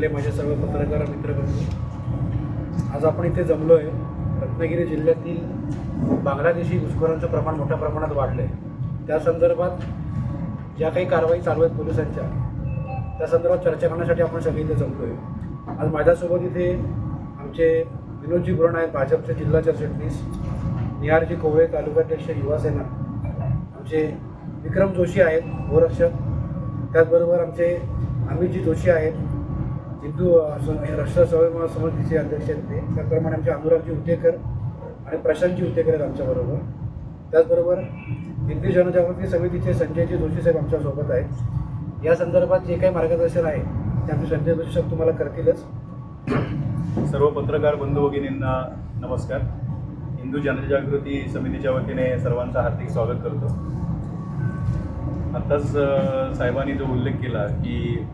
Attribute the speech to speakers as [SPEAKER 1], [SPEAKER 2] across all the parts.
[SPEAKER 1] सगळ्यांना माझे सर्व पत्रकार मित्र बंधू आज आपण इथे जमलो आहे रत्नागिरी जिल्ह्यातील बांगलादेशी घुसखोरांचं प्रमाण मोठ्या प्रमाणात वाढलं आहे त्या संदर्भात ज्या काही कारवाई चालू आहेत पोलिसांच्या त्या संदर्भात चर्चा करण्यासाठी आपण सगळे इथे जमलो आहे आज माझ्यासोबत इथे आमचे विनोदजी गुरण आहेत भाजपचे जिल्हा सरचिटणीस निहारजी कोवळे तालुकाध्यक्ष युवासेना आमचे विक्रम जोशी आहेत गोरक्षक. त्याचबरोबर आमचे अमितजी जोशी आहेत हिंदू म्हणजे राष्ट्र स्वाभिमान समितीचे अध्यक्ष आहेत ते. त्याचप्रमाणे आमचे अनुरागजी उतेकर आणि प्रशांतजी उतेकर आहेत आमच्याबरोबर. त्याचबरोबर हिंदू जनजागृती समितीचे संजयजी जोशी साहेब आमच्यासोबत आहेत. या संदर्भात जे काही मार्गदर्शन आहे ते आमचे संजय जोशी साहेब तुम्हाला करतीलच.
[SPEAKER 2] सर्व पत्रकार बंधू भगिनींना नमस्कार. हिंदू जनजागृती समितीच्या वतीने सर्वांचं हार्दिक स्वागत करतो. आत्ताच साहेबांनी जो उल्लेख केला की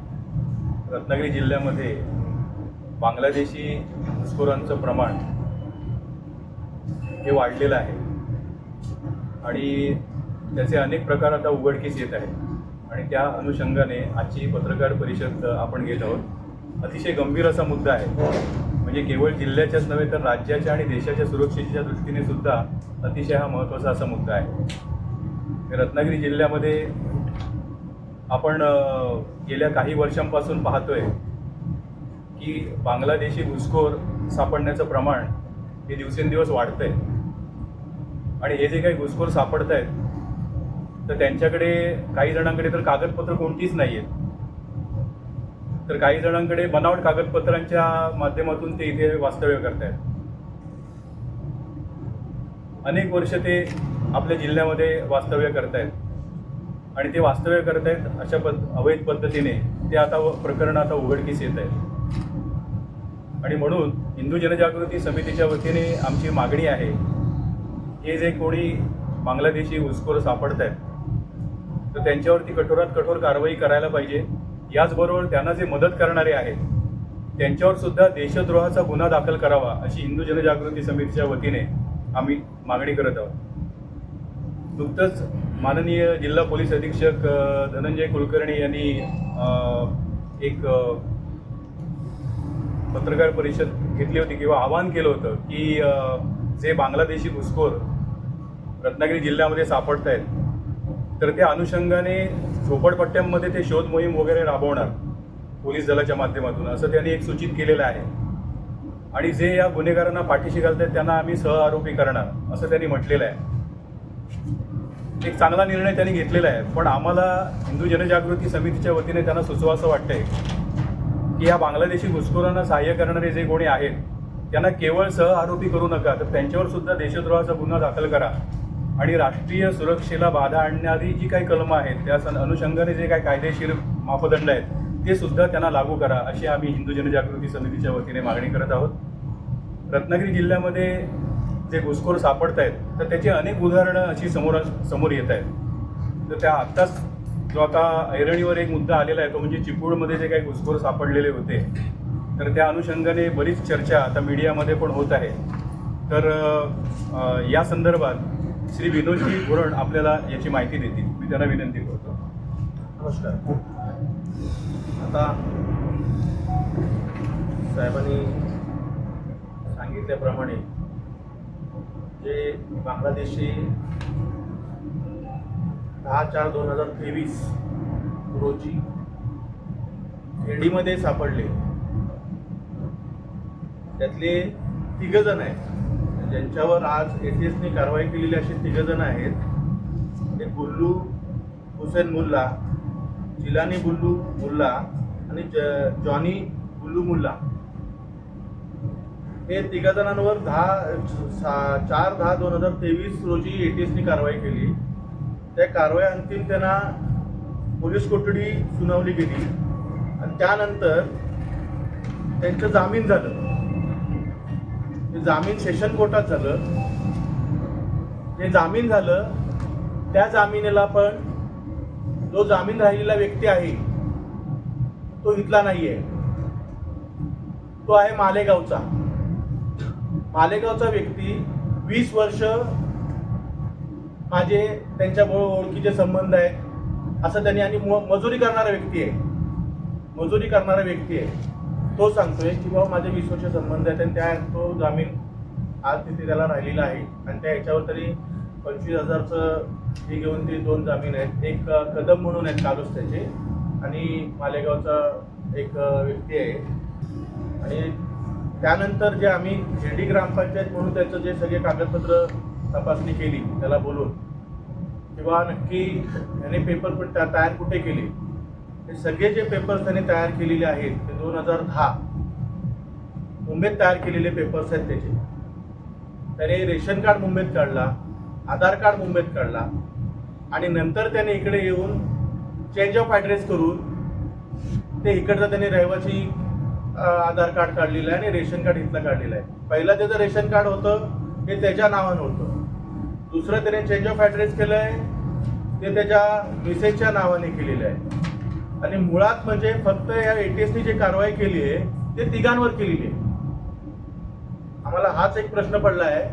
[SPEAKER 2] रत्नागिरी जिल्ह्यामध्ये बांगलादेशी घुसखोरांचं प्रमाण हे वाढलेलं आहे. आणि त्याचे अनेक प्रकार आता उघडकीस येत आहेत. आणि त्या अनुषंगाने आजची पत्रकार परिषद आपण घेत आहोत. अतिशय गंभीर असा मुद्दा आहे. म्हणजे केवळ जिल्ह्याच्याच नव्हे तर राज्याच्या आणि देशाच्या सुरक्षेच्या दृष्टीने सुद्धा अतिशय हा महत्त्वाचा असा मुद्दा आहे. रत्नागिरी जिल्ह्यामध्ये आपण गेल्या काही वर्षांपासून पाहतोय की बांगलादेशी घुसखोर सापडण्याचं प्रमाण हे दिवसेंदिवस वाढतंय. आणि हे जे काही घुसखोर सापडत आहेत तर त्यांच्याकडे काही जणांकडे तर कागदपत्र कोणतीच नाही आहेत तर काही जणांकडे बनावट कागदपत्रांच्या माध्यमातून ते इथे वास्तव्य करत आहेत अनेक वर्ष ते आपल्या जिल्ह्यामध्ये वास्तव्य करत आहेत आणि ते वास्तव्य करत आहेत अशा पद्ध अवैध पद्धतीने. ते आता व- प्रकरण आता उघडकीस येत आहेत. आणि म्हणून हिंदू जनजागृती समितीच्या वतीने आमची मागणी आहे हे जे कोणी बांगलादेशी घुसखोर सापडत आहेत तर त्यांच्यावरती कठोरात कठोर कारवाई करायला पाहिजे. याचबरोबर त्यांना जे मदत करणारे आहेत त्यांच्यावर सुद्धा देशद्रोहाचा गुन्हा दाखल करावा अशी हिंदू जनजागृती समितीच्या वतीने आम्ही मागणी करत आहोत. नुकतंच माननीय जिल्हा पोलीस अधीक्षक धनंजय कुलकर्णी यांनी एक पत्रकार परिषद घेतली होती किंवा आवाहन केलं होतं की जे बांगलादेशी घुसखोर रत्नागिरी जिल्ह्यामध्ये सापडत आहेत तर त्या अनुषंगाने झोपडपट्ट्यांमध्ये ते शोध मोहीम वगैरे राबवणार पोलीस दलाच्या माध्यमातून असं त्यांनी एक सूचित केलेलं आहे. आणि जे या गुन्हेगारांना पाठीशी आहेत त्यांना आम्ही सह आरोपी करणार असं त्यांनी म्हटलेलं आहे. एक चांगला निर्णय त्यांनी घेतलेला आहे. पण आम्हाला हिंदू जनजागृती समितीच्या वतीने त्यांना सुचवावं वाटतंय की या बांगलादेशी घुसखोरांना सहाय्य करणारे जे कोणी आहेत त्यांना केवळ सह आरोपी करू नका तर त्यांच्यावर सुद्धा देशद्रोहाचा गुन्हा दाखल करा. आणि राष्ट्रीय सुरक्षेला बाधा आणणारी जी काही कलमं आहेत त्या सं- अनुषंगाने जे काही कायदेशीर मापदंड आहेत ते सुद्धा त्यांना लागू करा अशी आम्ही हिंदू जनजागृती समितीच्या वतीने मागणी करत आहोत. रत्नागिरी जिल्ह्यामध्ये जे घुसखोर सापडत आहेत तर त्याची अनेक उदाहरणं अशी समोर समोर येत आहेत तर त्या आत्ताच जो आता ऐरणीवर एक मुद्दा आलेला आहे तो म्हणजे चिपळूणमध्ये जे काही घुसखोर सापडलेले होते तर त्या अनुषंगाने बरीच चर्चा आता मीडियामध्ये पण होत आहे. तर या संदर्भात श्री विनोदजी गुरण आपल्याला याची माहिती देतील. मी त्यांना विनंती करतो.
[SPEAKER 3] नमस्कार. आता साहेबांनी सांगितल्याप्रमाणे जे बांगलादेशी दहा चार दोन हजार तेवीस रोजी खेडीमध्ये सापडले. त्यातले तिघजण आहेत. ज्यांच्यावर आज ए टी एसने कारवाई केलेली असे तिघजण आहेत. ते गुल्लू हुसेन मुल्ला जिलानी बुल्लू मुल्ला आणि ज जॉनी बुल्लू मुल्ला. हे तिघा जणांवर दहा सा चार दहा दोन हजार तेवीस रोजी ए टी एसनी कारवाई केली. त्या कारवाई अंतिम त्यांना पोलीस कोठडी सुनावली गेली. आणि त्यानंतर त्यांचं जामीन झालं. ते जामीन सेशन कोर्टात झालं. ते जामीन झालं. त्या जामिनीला पण जो जामीन राहिलेला व्यक्ती आहे तो इथला नाही आहे तो आहे मालेगावचा. मालेगावचा व्यक्ती वीस वर्ष माझे त्यांच्या ओळखीचे संबंध आहेत असं त्यांनी आणि म- मजुरी करणारा व्यक्ती आहे. मजुरी करणारा व्यक्ती आहे. तो सांगतोय की बाबा माझे वीस वर्ष संबंध आहेत आणि त्या तो जामीन आज तिथे त्याला राहिलेला आहे. आणि त्या ह्याच्यावर तरी पंचवीस हजारचं हे घेऊन ते दोन जामीन आहेत. एक कदम म्हणून आहेत कालच त्याचे. आणि मालेगावचा एक व्यक्ती आहे. आणि त्यानंतर जे आम्ही झेडी ग्रामपंचायत म्हणून त्याचं जे सगळे कागदपत्र तपासणी केली त्याला बोलून किंवा नक्की याने पेपर पण त्या- तयार कुठे केले हे सगळे जे पेपर्स त्याने तयार केलेले आहेत ते दोन हजार दहा मुंबईत तयार केलेले पेपर्स आहेत त्याचे. त्याने रेशन कार्ड मुंबईत काढला आधार कार्ड मुंबईत काढला आणि नंतर त्याने इकडे येऊन चेंज ऑफ ॲड्रेस करून ते इकडचं त्याने रहिवासी आधार कार्ड काढलेलं आहे आणि रेशन कार्ड इथलं काढलेलं आहे. पहिलं त्याचं रेशन कार्ड होतं हे त्याच्या नावानं होतं. दुसरं त्याने चेंज ऑफ ॲड्रेस केलं आहे ते त्याच्या मिसेसच्या नावाने केलेलं आहे. आणि मुळात म्हणजे फक्त या एटीएसनी जी कारवाई केली आहे ते तिघांवर केलेली आहे. आम्हाला हाच एक प्रश्न पडला आहे.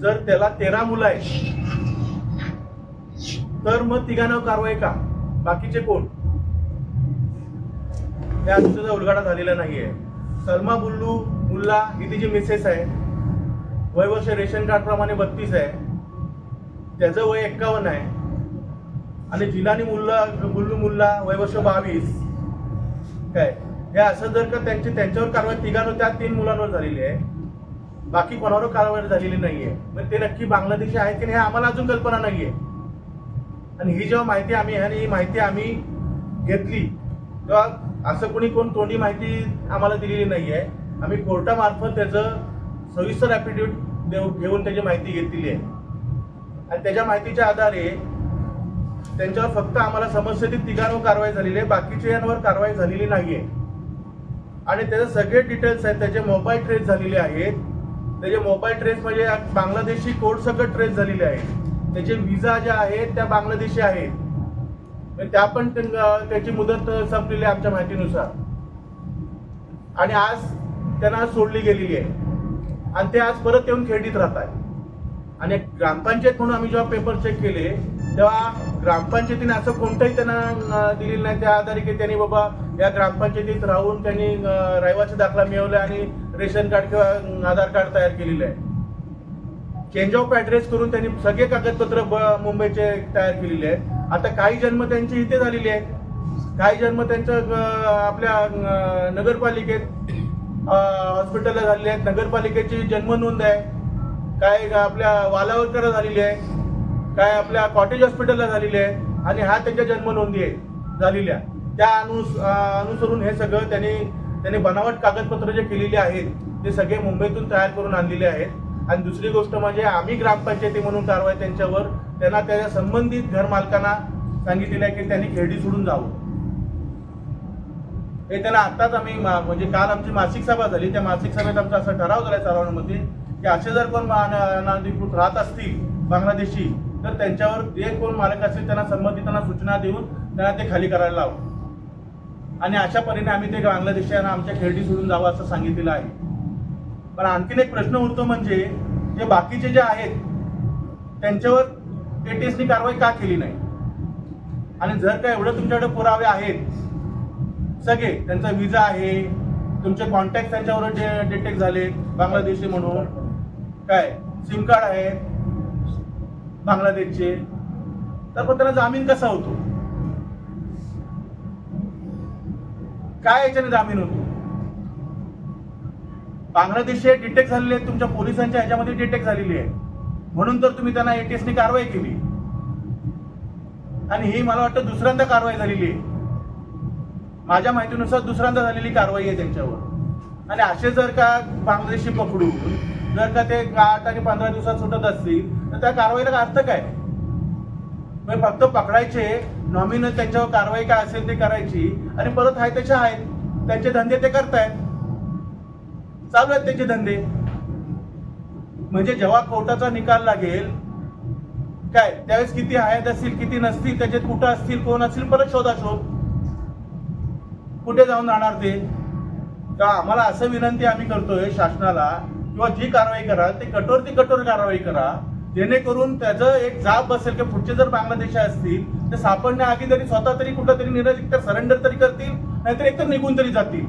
[SPEAKER 3] जर त्याला तेरा मुलं आहेत तर मग तिघांवर कारवाई का? बाकीचे कोण? त्या त्याचा उलगाडा झालेला आहे सलमा बुल्लू मुल्ला ही तिची मिसेस आहे. वय वर्ष रेशन कार्डप्रमाणे बत्तीस आहे. त्याचं वय एक्कावन्न आहे. आणि जिलानी मुल्ला बुल्लू मुल्ला वय वर्ष बावीस. काय? हे असं जर का त्यांची त्यांच्यावर कारवाई तिघांवर त्या तीन मुलांवर झालेली आहे. बाकी कोणावर कारवाई झालेली नाही आहे मग ते नक्की बांगलादेशी आहेत की नाही हे आम्हाला अजून कल्पना नाही आहे आणि ही जेव्हा माहिती आम्ही आणि ही माहिती आम्ही घेतली तेव्हा असं कोणी कोण तोंडी माहिती आम्हाला दिलेली नाही आहे आम्ही कोर्टामार्फत त्याचं सविस्तर ॲफिडेविट देऊ घेऊन त्याची माहिती घेतलेली आहे. आणि त्याच्या माहितीच्या आधारे त्यांच्यावर फक्त आम्हाला समस्येतील तिघांवर कारवाई झालेली आहे. बाकीच्या यांवर कारवाई झालेली नाही आहे आणि त्याचे सगळे डिटेल्स आहेत. त्याचे मोबाईल ट्रेस झालेले आहेत. त्याचे मोबाईल ट्रेस म्हणजे बांगलादेशी कोर्ट सकट ट्रेस झालेले आहेत. त्याचे विजा ज्या आहेत त्या बांगलादेशी आहेत. त्या पण त्याची मुदत संपलेली आहे आमच्या माहितीनुसार. आणि आज त्यांना सोडली गेलेली आहे. आणि ते आज परत येऊन खेळीत राहत आहे आणि ग्रामपंचायत म्हणून आम्ही जेव्हा पेपर चेक केले तेव्हा ग्रामपंचायतीने असं कोणतंही त्यांना दिलेलं नाही. त्या आधारे की त्यांनी बाबा या ग्रामपंचायतीत राहून त्यांनी रहिवासी दाखला मिळवला आणि रेशन कार्ड किंवा आधार कार्ड तयार केलेलं आहे. चेंज ऑफ ॲड्रेस करून त्यांनी सगळे कागदपत्र ब- मुंबईचे तयार केलेले आहेत. आता काही जन्म त्यांचे इथे झालेले आहेत. काही जन्म त्यांच्या आपल्या नगरपालिकेत हॉस्पिटलला झालेले आहेत. नगरपालिकेची जन्म नोंद आहे. काय आपल्या वालावरकर झालेली आहे. काय आपल्या कॉटेज हॉस्पिटलला झालेली आहे. आणि हा त्यांच्या जन्म नोंदी आहे झालेल्या. त्या अनुस अनुसरून हे सगळं त्यांनी त्यांनी बनावट कागदपत्र जे केलेले आहेत ते सगळे मुंबईतून तयार करून आणलेले आहेत. आणि दुसरी गोष्ट म्हणजे आम्ही ग्रामपंचायती म्हणून कारवाई त्यांच्यावर त्यांना त्याच्या संबंधित घरमालकांना सांगितलेलं आहे की त्यांनी खेळडी सोडून जावं. हे त्यांना आत्ताच आम्ही मा- म्हणजे काल आमची मासिक सभा झाली. त्या मासिक सभेत आमचा असा ठराव झाला सर्वांमध्ये की असे जर कोण अनाधिकृत राहत असतील बांगलादेशी तर त्यांच्यावर जे कोण मालक असतील त्यांना संबंधितांना सूचना देऊन त्यांना ते खाली करायला लावं. आणि अशा परीने आम्ही ते बांगलादेशांना आमच्या खेळडी सोडून जावं असं सांगितलेलं आहे. पण आणखीन एक प्रश्न उरतो म्हणजे जे बाकीचे जे आहेत त्यांच्यावर एटीएसनी कारवाई का केली नाही? आणि जर का एवढं तुमच्याकडे पुरावे आहेत सगळे त्यांचा विजा आहे तुमचे कॉन्टॅक्ट त्यांच्यावर जे डिटेक्ट झाले बांगलादेशी म्हणून काय सिम कार्ड आहे बांगलादेशचे तर पण त्यांना जामीन कसा होतो? काय याच्याने जामीन होतो? बांगलादेशी डिटेक्ट झालेले आहेत तुमच्या पोलिसांच्या ह्याच्यामध्ये डिटेक्ट झालेली आहे. म्हणून तर तुम्ही त्यांना एटीएसने कारवाई केली. आणि ही मला वाटतं दुसऱ्यांदा कारवाई झालेली आहे. माझ्या माहितीनुसार दुसऱ्यांदा झालेली कारवाई आहे त्यांच्यावर. आणि असे जर का बांगलादेशी पकडून जर का ते आठ आणि पंधरा दिवसात सुटत असतील तर त्या कारवाईला अर्थ काय? म्हणजे फक्त पकडायचे नॉमिनल त्यांच्यावर कारवाई काय असेल ते करायची आणि परत आहे त्याच्या आहेत त्यांचे धंदे ते करतायत. चालू आहेत त्यांचे धंदे. म्हणजे जेव्हा कोर्टाचा निकाल लागेल काय त्यावेळेस किती आहेत असतील किती नसतील त्याच्यात कुठं असतील कोण असतील परत शोधा शोध कुठे जाऊन राहणार ते? का आम्हाला असं विनंती आम्ही करतोय शासनाला किंवा जी कारवाई करा ते कठोर ती कठोर कारवाई करा. जेणेकरून त्याचं एक जाब बसेल की पुढचे जर बांगलादेश असतील तर सापडण्याआधी तरी स्वतः तरी कुठं तरी एकतर सरेंडर तरी करतील नाहीतर एकतर निघून तरी जातील.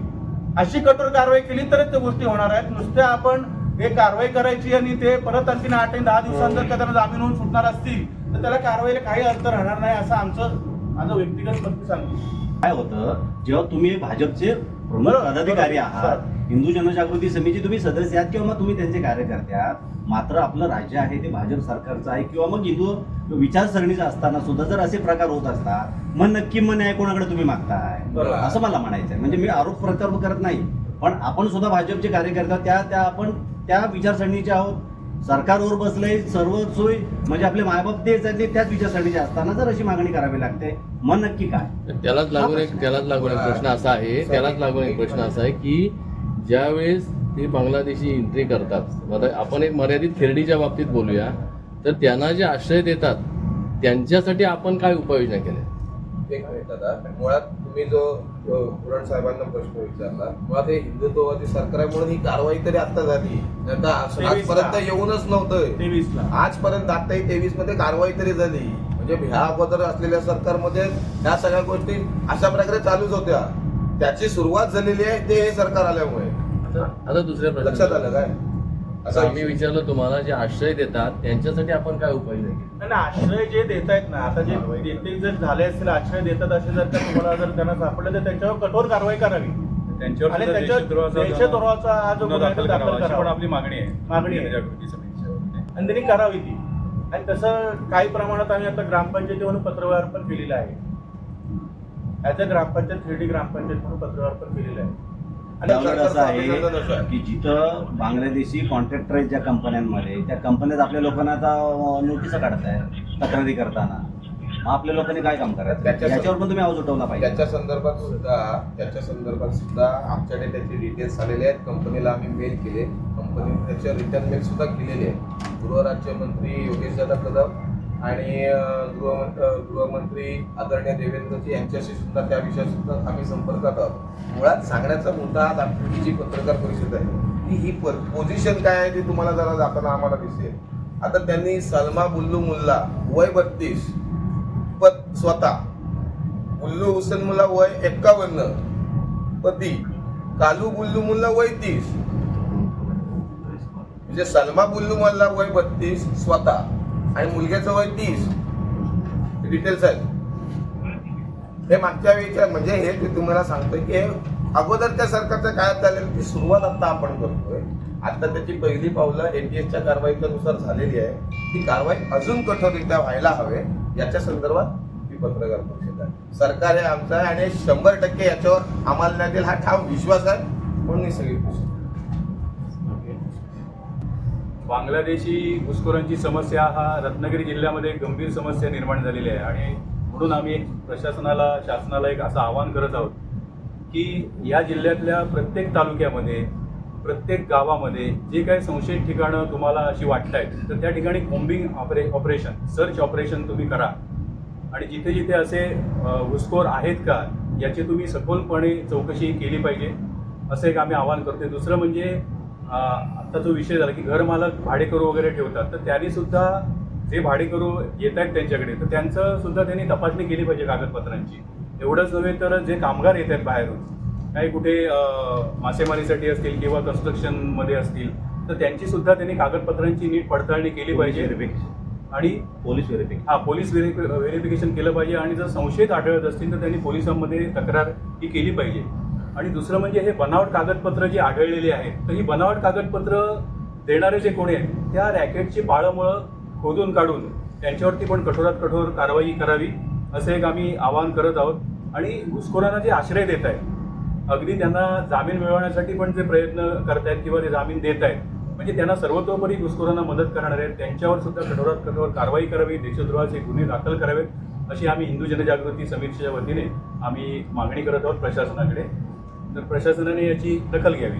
[SPEAKER 3] अशी कठोर कारवाई केली तरच त्या गोष्टी होणार आहेत. नुसत्या आपण हे कारवाई करायची आणि ते परत आणखीन आठ आणि दहा दिवसांत जर का त्यांना जामीन होऊन सुटणार असतील तर त्याला कारवाईला काही अर्थ राहणार नाही असं आमचं माझं व्यक्तिगत मत सांगतो
[SPEAKER 4] काय होतं जेव्हा तुम्ही भाजपचे प्रमुख पदाधिकारी. आहात हिंदू जनजागृती समिती तुम्ही सदस्य आहात किंवा मग तुम्ही त्यांचे कार्यकर्ते आहात मात्र आपलं राज्य आहे ते भाजप सरकारचं आहे किंवा मग हिंदू विचारसरणीचं असताना सुद्धा जर असे प्रकार होत असतात मग नक्की मग न्याय कोणाकडे तुम्ही मागताय. असं मला म्हणायचं आहे म्हणजे मी आरोप प्रत्यारोप करत नाही पण आपण सुद्धा भाजपचे कार्यकर्ते. त्या त्या आपण त्या विचारसरणीचे आहोत. सरकारवर बसलंय सर्व सोय. म्हणजे आपले मायबाप तेच आहेत त्याच विचारसरणीचे असताना जर अशी मागणी करावी लागते मग नक्की काय?
[SPEAKER 5] त्यालाच लागून एक त्यालाच लागून एक प्रश्न असा आहे त्यालाच लागून एक प्रश्न असा आहे की ज्यावेळेस ते बांगलादेशी एंट्री करतात आपण एक मर्यादित खेरडीच्या बाबतीत बोलूया तर त्यांना जे आश्रय देतात त्यांच्यासाठी आपण काय उपाययोजना केल्या?
[SPEAKER 6] एक मिनिट दादा मुळात तुम्ही जो पुरण साहेबांना प्रश्न विचारला मुळात हे हिंदुत्ववादी सरकार आहे म्हणून ही कारवाई तरी आता झाली. आजपर्यंत येऊनच नव्हतं. आजपर्यंत आता ही तेवीसमध्ये कारवाई तरी झाली. म्हणजे ह्या अगोदर असलेल्या सरकारमध्ये ह्या सगळ्या गोष्टी अशा प्रकारे चालूच होत्या. त्याची सुरुवात झालेली आहे ते हे सरकार आल्यामुळे.
[SPEAKER 5] आता दुसऱ्या
[SPEAKER 6] लक्षात आलं काय?
[SPEAKER 5] आता आम्ही विचारलं तुम्हाला जे आश्रय देतात त्यांच्यासाठी आपण काय
[SPEAKER 3] नाही, आश्रय जे देत आहेत ना आता जे देते जर झाले असतील आश्रय देतात असे जर का तुम्हाला जर त्यांना सापडलं तर त्यांच्यावर कठोर कारवाई करावी.
[SPEAKER 2] त्यांच्यावर
[SPEAKER 3] आणि
[SPEAKER 2] देशद्रोहाचा
[SPEAKER 3] हा जो
[SPEAKER 2] दाखल करावा आपली मागणी आहे.
[SPEAKER 3] मागणी आहे. आणि त्यांनी करावी ती. आणि तसं काही प्रमाणात आम्ही आता ग्रामपंचायतीवरून पत्रव्यवहार पण केलेला आहे. As a gram panchayat three D gram panchayat म्हणून पत्रव्यवहार पण केलेला आहे.
[SPEAKER 4] त्यावर असं आहे
[SPEAKER 6] आहे.
[SPEAKER 4] की जिथं बांगलादेशी कॉन्ट्रॅक्टर आहेत ज्या कंपन्यांमध्ये त्या कंपन्यात आपल्या लोकांना आता नोटीस काढताय तक्रारी करताना. मग आपल्या लोकांनी काय काम करायचं?
[SPEAKER 6] त्याच्या-
[SPEAKER 4] याच्यावर पण तुम्ही आवाज उठवला पाहिजे.
[SPEAKER 6] त्याच्या संदर्भात सुद्धा त्याच्या संदर्भात सुद्धा आमच्याकडे त्याचे डिटेल्स आलेले आहेत. कंपनीला आम्ही मेल केले. कंपनीने त्याचे रिटर्न मेल सुद्धा केलेले आहे गृहराज्यमंत्री योगेशदादा कदम आणि गृह गृहमंत्री आदरणीय देवेंद्रजी यांच्याशी सुद्धा त्या विषयात सुद्धा आम्ही संपर्कात आहोत. मुळात सांगण्याचा मुद्दा आज आपली जी पत्रकार परिषद आहे की ही पोझिशन काय आहे ती तुम्हाला जरा जाताना आम्हाला दिसेल. आता त्यांनी सलमा बुल्लू मुल्ला वय बत्तीस पत स्वतः. बुल्लू हुसेन मुल्ला वय एक्कावन्न पती. कालू बुल्लू मुल्ला वय तीस. म्हणजे सलमा बुल्लू मुल्ला वय बत्तीस स्वतः. आणि मुलग्याचं वय तीस. डिटेल्स आहेत. हे मागच्या वेळीच्या म्हणजे हे मी तुम्हाला सांगतोय की हे अगोदरच्या सरकारच्या काळात चालेल ती सुरुवात आता आपण करतोय. आता त्याची पहिली पावलं एनडीएसच्या कारवाईच्या नुसार झालेली आहे. ती कारवाई अजून कठोररित्या व्हायला हवे याच्या संदर्भात मी पत्रकार परिषद आहे. सरकार हे आमचं आहे आणि शंभर टक्के याच्यावर अंमलण्यात येईल हा ठाम विश्वास आहे. म्हणून ही सगळी गोष्ट
[SPEAKER 2] बांगलादेशी घुसखोरांची समस्या हा रत्नागिरी जिल्ह्यामध्ये गंभीर समस्या निर्माण झालेली आहे. आणि म्हणून आम्ही एक प्रशासनाला शासनाला एक असं आवाहन करत आहोत की या जिल्ह्यातल्या प्रत्येक तालुक्यामध्ये प्रत्येक गावामध्ये जे काही संशयित ठिकाणं तुम्हाला अशी वाटत आहेत तर त्या ठिकाणी कोम्बिंग ऑपरे ऑपरेशन सर्च ऑपरेशन तुम्ही करा. आणि जिथे जिथे असे घुसखोर आहेत का याची तुम्ही सखोलपणे चौकशी केली पाहिजे असं एक आम्ही आवाहन करतोय. दुसरं म्हणजे आत्ता जो विषय झाला की घरमालक भाडेकरू वगैरे ठेवतात तर त्यांनी सुद्धा जे भाडेकरू येत आहेत त्यांच्याकडे तर त्यांचं सुद्धा त्यांनी तपासणी केली पाहिजे कागदपत्रांची. एवढंच नव्हे तर जे कामगार येत आहेत बाहेरून काही कुठे मासेमारीसाठी असतील किंवा कन्स्ट्रक्शनमध्ये असतील तर त्यांची सुद्धा त्यांनी कागदपत्रांची नीट पडताळणी केली पाहिजे. आणि
[SPEAKER 4] पोलीस व्हेरिफिकेशन
[SPEAKER 2] हा पोलीस व्हेरिफिकेशन केलं पाहिजे आणि जर संशयित आढळत असतील तर त्यांनी पोलिसांमध्ये तक्रार ही केली पाहिजे. आणि दुसरं म्हणजे हे बनावट कागदपत्र जी आढळलेली आहेत तर ही बनावट कागदपत्र देणारे जे कोणी आहेत त्या रॅकेटची पाळंमुळं खोदून काढून त्यांच्यावरती पण कठोरात कठोर कारवाई करावी असं एक आम्ही आवाहन करत आहोत. आणि घुसखोरांना जे आश्रय देत आहेत अगदी त्यांना जामीन मिळवण्यासाठी पण जे प्रयत्न करतायत किंवा ते जामीन देत आहेत म्हणजे त्यांना सर्वतोपरी घुसखोरांना मदत करणार आहेत त्यांच्यावर सुद्धा कठोरात कठोर कारवाई करावी देशद्रोहाचे गुन्हे दाखल करावेत अशी आम्ही हिंदू जनजागृती समितीच्या वतीने आम्ही मागणी करत आहोत प्रशासनाकडे. तर प्रशासनाने याची दखल घ्यावी.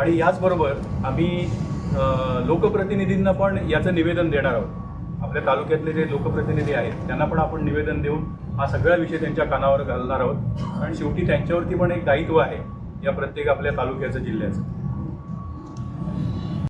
[SPEAKER 2] आणि याचबरोबर आम्ही लोकप्रतिनिधींना पण याचं निवेदन देणार आहोत. आपल्या तालुक्यातले जे लोकप्रतिनिधी आहेत त्यांना पण आपण निवेदन देऊन हा सगळा विषय त्यांच्या कानावर घालणार आहोत. कारण शेवटी त्यांच्यावरती पण एक दायित्व आहे या प्रत्येक आपल्या तालुक्याचं जिल्ह्याचं.